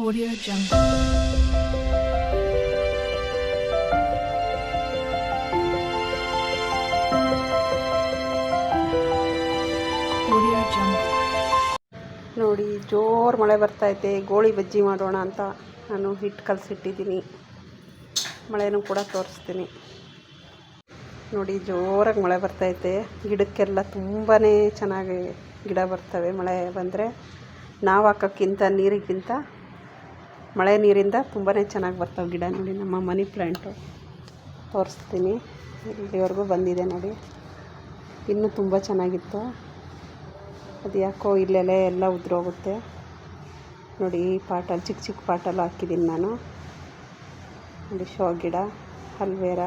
Audio Jungle. ನೋಡಿ, ಜೋರು ಮಳೆ ಬರ್ತೈತೆ ಗೋಳಿ ಬಜ್ಜಿ ಮಾಡೋಣ ಅಂತ ನಾನು ಹಿಟ್ಟು ಕಲಸಿಟ್ಟಿದ್ದೀನಿ. ಮಳೆನೂ ಕೂಡ ತೋರಿಸ್ತೀನಿ. ನೋಡಿ, ಜೋರಾಗಿ ಮಳೆ ಬರ್ತೈತೆ ಗಿಡಕ್ಕೆಲ್ಲ ತುಂಬಾ ಚೆನ್ನಾಗಿ ಗಿಡ ಬರ್ತವೆ ಮಳೆ ಬಂದರೆ. ನಾವು ಹಾಕೋಕ್ಕಿಂತ ನೀರಿಗಿಂತ ಮಳೆ ನೀರಿಂದ ತುಂಬಾ ಚೆನ್ನಾಗಿ ಬರ್ತವೆ ಗಿಡ ನೋಡಿ, ನಮ್ಮ ಮನಿ ಪ್ಲ್ಯಾಂಟು ತೋರಿಸ್ತೀನಿ. ಇಲ್ಲಿವರೆಗೂ ಬಂದಿದೆ ನೋಡಿ. ಇನ್ನೂ ತುಂಬ ಚೆನ್ನಾಗಿತ್ತು. ಅದು ಯಾಕೋ ಇಲ್ಲೆಲೆ ಎಲ್ಲ ಉದುರೋಗುತ್ತೆ. ನೋಡಿ, ಈ ಪಾಟಲ್ಲಿ ಚಿಕ್ಕ ಚಿಕ್ಕ ಪಾಟಲ್ಲಿ ಹಾಕಿದ್ದೀನಿ ನಾನು. ನೋಡಿ, ಶೋ ಗಿಡ ಹಲ್ವೇರ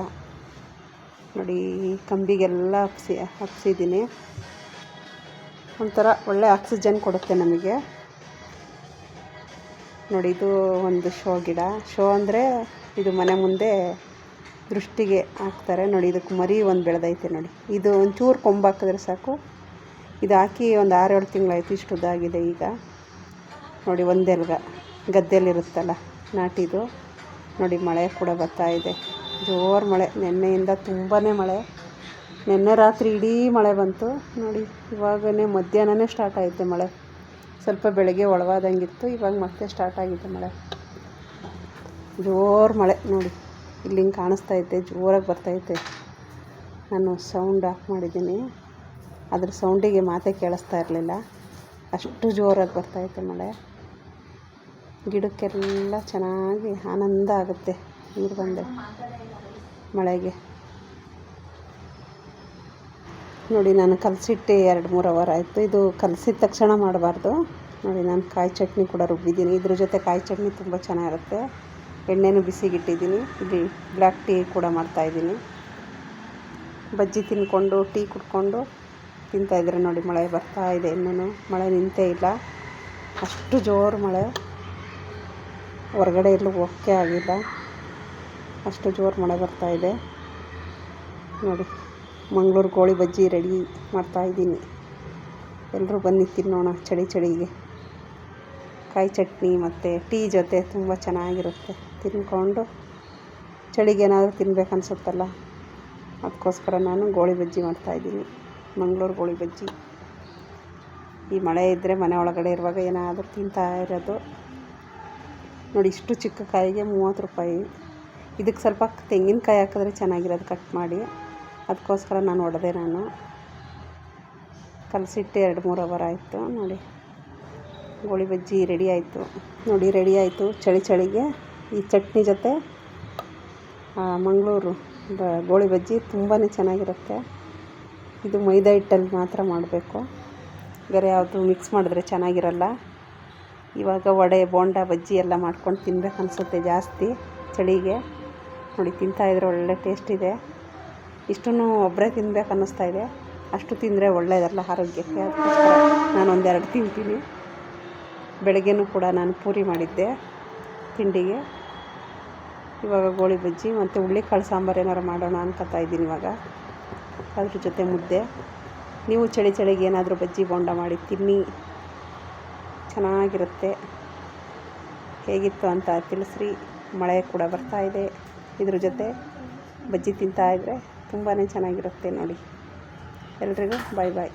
ನೋಡಿ, ಈ ಕಂಬಿಗೆಲ್ಲ ಹಬ್ಸಿ ಹಬ್ಸಿದ್ದೀನಿ ಒಂಥರ ಒಳ್ಳೆ ಆಕ್ಸಿಜನ್ ಕೊಡುತ್ತೆ ನಮಗೆ. ನೋಡಿ, ಇದು ಒಂದು ಶೋ ಗಿಡ. ಶೋ ಅಂದರೆ ಇದು ಮನೆ ಮುಂದೆ ದೃಷ್ಟಿಗೆ ಹಾಕ್ತಾರೆ. ನೋಡಿ, ಇದಕ್ಕೆ ಮರಿ ಒಂದು ಬೆಳೆದೈತೆ ನೋಡಿ. ಇದು ಒಂಚೂರು ಕೊಂಬು ಹಾಕಿದ್ರೆ ಸಾಕು. ಇದು ಹಾಕಿ ಒಂದು ಆರು ಏಳು ತಿಂಗಳಾಯ್ತು ಇಷ್ಟು ಉದ್ದಾಗಿದೆ ಈಗ. ನೋಡಿ ಒಂದೆಲ್ಗ ಗದ್ದೆಲಿರುತ್ತಲ್ಲ ನಾಟಿದು. ನೋಡಿ, ಮಳೆ ಕೂಡ ಬರ್ತಾ ಇದೆ. ಜೋರು ಮಳೆ. ನಿನ್ನೆಯಿಂದ ತುಂಬಾ ಮಳೆ. ನಿನ್ನೆ ರಾತ್ರಿ ಇಡೀ ಮಳೆ ಬಂತು. ನೋಡಿ, ಇವಾಗನೇ ಮಧ್ಯಾಹ್ನನೇ ಸ್ಟಾರ್ಟ್ ಆಯಿತು ಮಳೆ. ಸ್ವಲ್ಪ ಬೆಳಗ್ಗೆ ಒಳವಾದಂಗಿತ್ತು, ಇವಾಗ ಮತ್ತೆ ಸ್ಟಾರ್ಟ್ ಆಗಿದೆ ಮಳೆ. ಜೋರು ಮಳೆ ನೋಡಿ. ಇಲ್ಲಿ ಹಿಂಗೆ ಕಾಣಿಸ್ತಾ ಐತೆ ಜೋರಾಗಿ ಬರ್ತೈತೆ ನಾನು ಸೌಂಡ್ ಆಫ್ ಮಾಡಿದ್ದೀನಿ. ಅದ್ರ ಸೌಂಡಿಗೆ ಮಾತೇ ಕೇಳಿಸ್ತಾ ಇರಲಿಲ್ಲ. ಅಷ್ಟು ಜೋರಾಗಿ ಬರ್ತೈತೆ ಮಳೆ. ಗಿಡಕ್ಕೆಲ್ಲ ಚೆನ್ನಾಗಿ ಆನಂದ ಆಗುತ್ತೆ ನೀರು ಬಂದರೆ ಮಳೆಗೆ. ನೋಡಿ, ನಾನು ಕಲಸಿಟ್ಟೆ ಎರಡು ಮೂರು ಅವರ್ ಆಯಿತು. ಇದು ಕಲಸಿದ ತಕ್ಷಣ ಮಾಡಬಾರ್ದು. ನೋಡಿ, ನಾನು ಕಾಯಿ ಚಟ್ನಿ ಕೂಡ ರುಬ್ಬಿದ್ದೀನಿ. ಇದ್ರ ಜೊತೆ ಕಾಯಿ ಚಟ್ನಿ ತುಂಬ ಚೆನ್ನಾಗಿರುತ್ತೆ. ಎಣ್ಣೆನೂ ಬಿಸಿಗಿಟ್ಟಿದ್ದೀನಿ. ಇಲ್ಲಿ ಬ್ಲ್ಯಾಕ್ ಟೀ ಕೂಡ ಮಾಡ್ತಾಯಿದ್ದೀನಿ ಬಜ್ಜಿ ತಿನ್ಕೊಂಡು, ಟೀ ಕುಡ್ಕೊಂಡು ತಿಂತಾಯಿದ್ರೆ ನೋಡಿ, ಮಳೆ ಬರ್ತಾ ಇದೆ ಇನ್ನೂ ಮಳೆ ನಿಂತೇ ಇಲ್ಲ. ಅಷ್ಟು ಜೋರು ಮಳೆ. ಹೊರಗಡೆ ಎಲ್ಲೂ ಓಕೆ ಆಗಿಲ್ಲ. ಅಷ್ಟು ಜೋರು ಮಳೆ ಬರ್ತಾ ಇದೆ. ನೋಡಿ. ಮಂಗಳೂರು ಕೋಳಿ ಬಜ್ಜಿ ರೆಡಿ ಮಾಡ್ತಾಯಿದ್ದೀನಿ ಎಲ್ಲರೂ ಬನ್ನಿ ತಿನ್ನೋಣ ಚಳಿ ಚಳಿಗೆ. ಕಾಯಿ ಚಟ್ನಿ ಮತ್ತು ಟೀ ಜೊತೆ ತುಂಬ ಚೆನ್ನಾಗಿರುತ್ತೆ. ತಿನ್ಕೊಂಡು ಚಳಿಗೆ ಏನಾದರೂ ತಿನ್ಬೇಕು ಅನ್ಸುತ್ತಲ್ಲ, ಅದಕ್ಕೋಸ್ಕರ ನಾನು ಗೋಳಿ ಬಜ್ಜಿ ಮಾಡ್ತಾಯಿದ್ದೀನಿ ಮಂಗಳೂರು ಗೋಳಿ ಬಜ್ಜಿ. ಈ ಮಳೆ ಇದ್ದರೆ ಮನೆ ಒಳಗಡೆ ಇರುವಾಗ ಏನಾದರೂ ತಿಂತಾ ಇರೋದು. ನೋಡಿ, ಇಷ್ಟು ಚಿಕ್ಕ ಕಾಯಿಗೆ ಮೂವತ್ತು ರೂಪಾಯಿ. ಇದಕ್ಕೆ ಸ್ವಲ್ಪ ತೆಂಗಿನಕಾಯಿ ಹಾಕಿದ್ರೆ ಚೆನ್ನಾಗಿರೋದು ಕಟ್ ಮಾಡಿ. ಅದಕ್ಕೋಸ್ಕರ ನಾನು ಹೊಡೆದೆ ನಾನು. ಕಲಸಿಟ್ಟು ಎರಡು ಮೂರು ಅವರ್ ಆಯಿತು. ನೋಡಿ, ಗೋಳಿ ಬಜ್ಜಿ ರೆಡಿ ಆಯಿತು. ನೋಡಿ ರೆಡಿ ಆಯಿತು ಚಳಿ ಚಳಿಗೆ. ಈ ಚಟ್ನಿ ಜೊತೆ ಮಂಗಳೂರು ಬ- ಗೋಳಿ ಬಜ್ಜಿ ತುಂಬಾ ಚೆನ್ನಾಗಿರುತ್ತೆ. ಇದು ಮೈದಾ ಹಿಟ್ಟಲ್ಲಿ ಮಾತ್ರ ಮಾಡಬೇಕು. ಬೇರೆ ಯಾವುದು ಮಿಕ್ಸ್ ಮಾಡಿದ್ರೆ ಚೆನ್ನಾಗಿರಲ್ಲ. ಇವಾಗ ವಡೆ, ಬೋಂಡ, ಬಜ್ಜಿ ಎಲ್ಲ ಮಾಡ್ಕೊಂಡು ತಿನ್ಬೇಕು ಅನಿಸುತ್ತೆ ಜಾಸ್ತಿ ಚಳಿಗೆ. ನೋಡಿ ತಿಂತಾಯಿದ್ರೆ ಒಳ್ಳೆ ಟೇಸ್ಟ್ ಇದೆ. ಇಷ್ಟನ್ನು ಒಬ್ಬರೇ ತಿನ್ಬೇಕು ಅನ್ನಿಸ್ತಾ ಇದೆ. ಅಷ್ಟು ತಿಂದರೆ ಒಳ್ಳೆಯದಲ್ಲ, ಆರೋಗ್ಯಕ್ಕೆ. ಅದಕ್ಕೋಸ್ಕರ ನಾನು ಒಂದೆರಡು ತಿಂತೀನಿ. ಬೆಳಗ್ಗೆನೂ ಕೂಡ ನಾನು ಪೂರಿ ಮಾಡಿದ್ದೆ ತಿಂಡಿಗೆ. ಇವಾಗ ಗೋಳಿ ಬಜ್ಜಿ ಮತ್ತು ಹುಳ್ಳಿಕಾಳು ಸಾಂಬಾರು ಏನಾರು ಮಾಡೋಣ ಅನ್ಕೋತಾ ಇದ್ದೀನಿ ಇವಾಗ. ಅದ್ರ ಜೊತೆ ಮುದ್ದೆ. ನೀವು ಚಳಿ ಚಳಿಗೆ ಏನಾದರೂ ಬಜ್ಜಿ ಬೋಂಡ ಮಾಡಿ ತಿನ್ನಿ. ಚೆನ್ನಾಗಿರುತ್ತೆ. ಹೇಗಿತ್ತು ಅಂತ ತಿಳಿಸ್ರಿ. ಮಳೆ ಕೂಡ ಬರ್ತಾ ಇದೆ. ಇದ್ರ ಜೊತೆ ಬಜ್ಜಿ ತಿಂತಾ ಇದ್ದರೆ ತುಂಬಾ ಚೆನ್ನಾಗಿರುತ್ತೆ ನೋಡಿ. ಎಲ್ರಿಗೂ ಬಾಯ್ ಬಾಯ್